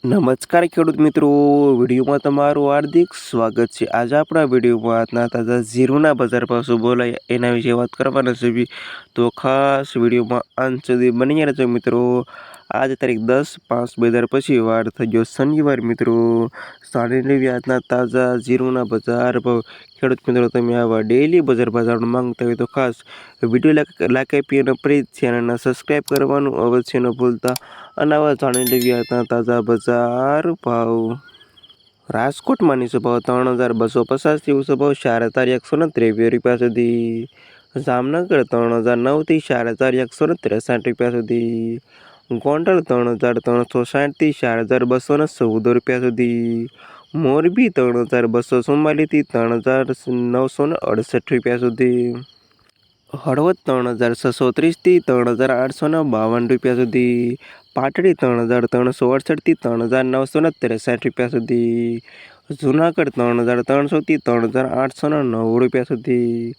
નમસ્કાર ખેડૂત મિત્રો, વિડીયોમાં તમારું હાર્દિક સ્વાગત છે. આજે આપણા વિડીયોમાં આજના તાજા ઝીરોના બજાર ભાવ શું બોલાય એના વિશે વાત કરવાના છે. તો ખાસ વિડીયોમાં અંત સુધી બની રહેજો મિત્રો. આજ તારીખ દસ પાંચ બે હજાર પછી વાર થઈ ગયો શનિવાર મિત્રો. સાડી વ્યાજના તાજા ઝીરોના બજાર ભાવ. ખેડૂત મિત્રો, તમે આવા ડેલી બજાર બજારનું માંગતા હોય તો ખાસ વીડિયો લાઈક આપી અને પ્લીઝ ચેનલને સબસ્ક્રાઈબ કરવાનું અવશ્ય ન ભૂલતા. અને આવા જાણી વ્યાજના તાજા બજાર ભાવ. રાજકોટમાં નીચો ભાવ ત્રણ હજાર બસો પચાસથી ઊંચો ભાવ ચાર હજાર એકસો ને ત્રેવીસ રૂપિયા સુધી. જામનગર ત્રણ હજાર નવથી ચાર હજાર એકસો ને ત્રેસઠ રૂપિયા સુધી. ગોંડલ ત્રણ હજાર ત્રણસો સાઠથી ચાર હજાર બસો ને ચૌદ રૂપિયા સુધી મોરબી ત્રણ હજાર બસો ચુમ્માલીસથી ત્રણ હજાર નવસો ને અડસઠ રૂપિયા સુધી હળવદ ત્રણ હજાર છસો ત્રીસથી ત્રણ હજાર આઠસો ને બાવન રૂપિયા સુધી પાટડી ત્રણ હજાર ત્રણસો અડસઠથી ત્રણ હજાર નવસો ને ત્રેસઠ રૂપિયા સુધી જુનાગઢ ત્રણ હજાર ત્રણસોથી ત્રણ હજાર આઠસો ને નવ રૂપિયા સુધી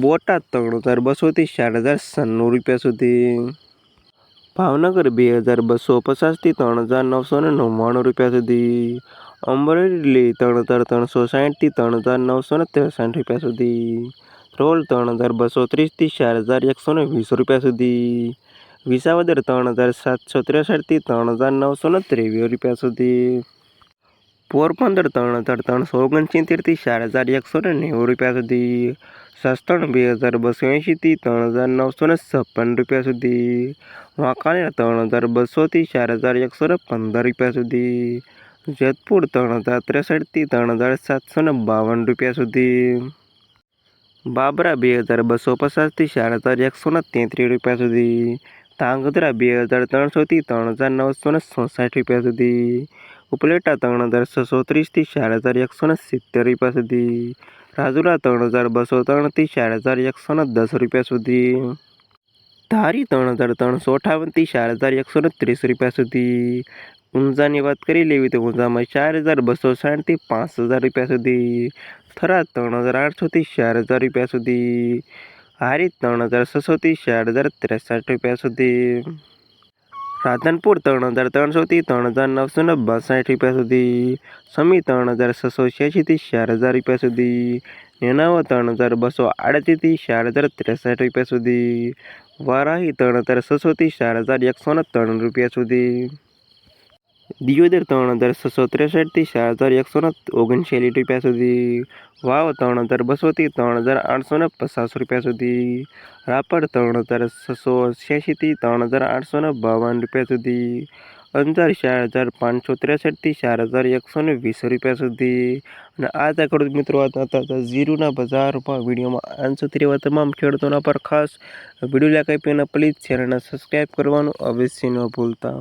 બોટાદ ત્રણ હજાર બસોથી ચાર હજાર સન્નું રૂપિયા સુધી ભાવનગર બે હજાર બસો પચાસથી ત્રણ હજાર નવસો ને નવ્વાણું રૂપિયા સુધી. અમરેલી ત્રણ હજાર ત્રણસો સાઠથી ત્રણ હજાર નવસો ને ત્રેસાઠ રૂપિયા સુધી. રોલ ત્રણ હજાર બસો ત્રીસથી ચાર હજાર એકસો ને વીસ રૂપિયા સુધી. વિસાવદર ત્રણ હજાર સાતસો ત્રેસઠથી ત્રણ હજાર નવસો ને ત્રેવીસ રૂપિયા સુધી. પોરબંદર ત્રણ હજાર ત્રણસો ઓગણસિત્તેરથી ચાર હજાર એકસો ને નેવું રૂપિયા સુધી. સસ્તણ બે હજાર બસો એંશીથી ત્રણ હજાર નવસો ને છપ્પન રૂપિયા સુધી. વાંકાનેર ત્રણ હજાર બસોથી ચાર હજાર એકસો ને પંદર રૂપિયા સુધી. જેતપુર ત્રણ હજાર ત્રેસઠથી ત્રણ હજાર સાતસો ને બાવન રૂપિયા સુધી. બાબરા બે હજાર બસો પચાસથી ચાર હજાર એકસો ને તેત્રીસ રૂપિયા સુધી. ધાંગધ્રા બે હજાર ત્રણસોથી ત્રણ હજાર નવસો ને રૂપિયા સુધી. ઉપલેટા ત્રણ હજાર છસો ત્રીસથી ચાર હજાર એકસો ને સિત્તેર રૂપિયા સુધી. રાજુલા ત્રણ હજાર બસો ત્રણથી ચાર હજાર એકસો ને દસ રૂપિયા સુધી. ધારી ત્રણ હજાર ત્રણસો અઠાવનથી ચાર હજાર એકસો ને ત્રીસ રૂપિયા સુધી. ઊંઝાની વાત કરી લેવી તો ઊંઝામાં ચાર હજાર બસો સાઠથી પાંચ હજાર રૂપિયા સુધી. થરાદ ત્રણ હજાર આઠસોથી ચાર હજાર રૂપિયા સુધી. હારી ત્રણ હજાર છસોથી ચાર હજાર ત્રેસઠ રૂપિયા સુધી. રાધનપુર ત્રણ હજાર ત્રણસોથી ત્રણ હજાર નવસો ને બાસઠ રૂપિયા સુધી, સમી ત્રણ હજાર છસો છ્યાસીથી ચાર હજાર રૂપિયા સુધી નેનાવા ત્રણ હજાર બસો આડત્રીસથી ચાર હજાર ત્રેસઠ રૂપિયા સુધી, વારાહી ત્રણ હજાર છસોથી ચાર હજાર એકસો ને ત્રણ રૂપિયા સુધી. દિયોદર ત્રણ હજાર છસો ત્રેસઠથી ચાર હજાર એકસો ને ઓગણસી રૂપિયા સુધી. વાવ, ત્રણ હજાર બસોથી ત્રણ હજાર આઠસો ને પચાસ રૂપિયા સુધી. રાપર, ત્રણ હજાર છસો છ્યાસીથી ત્રણ હજાર આઠસો ને બાવન રૂપિયા સુધી. અંજાર, ચાર હજાર પાંચસો ત્રેસઠથી ચાર હજાર એકસો ને વીસ રૂપિયા સુધી. અને આ ત્યાં ખેડૂત મિત્રો હતા ઝીરુના બજારમાં વિડીયોમાં સુધી રહેવા તમામ ખેડૂતોના પર ખાસ. વીડિયો લાઈક આપીને પ્લીઝ ચેનલને સબસ્ક્રાઈબ કરવાનું અવશ્ય ન ભૂલતા.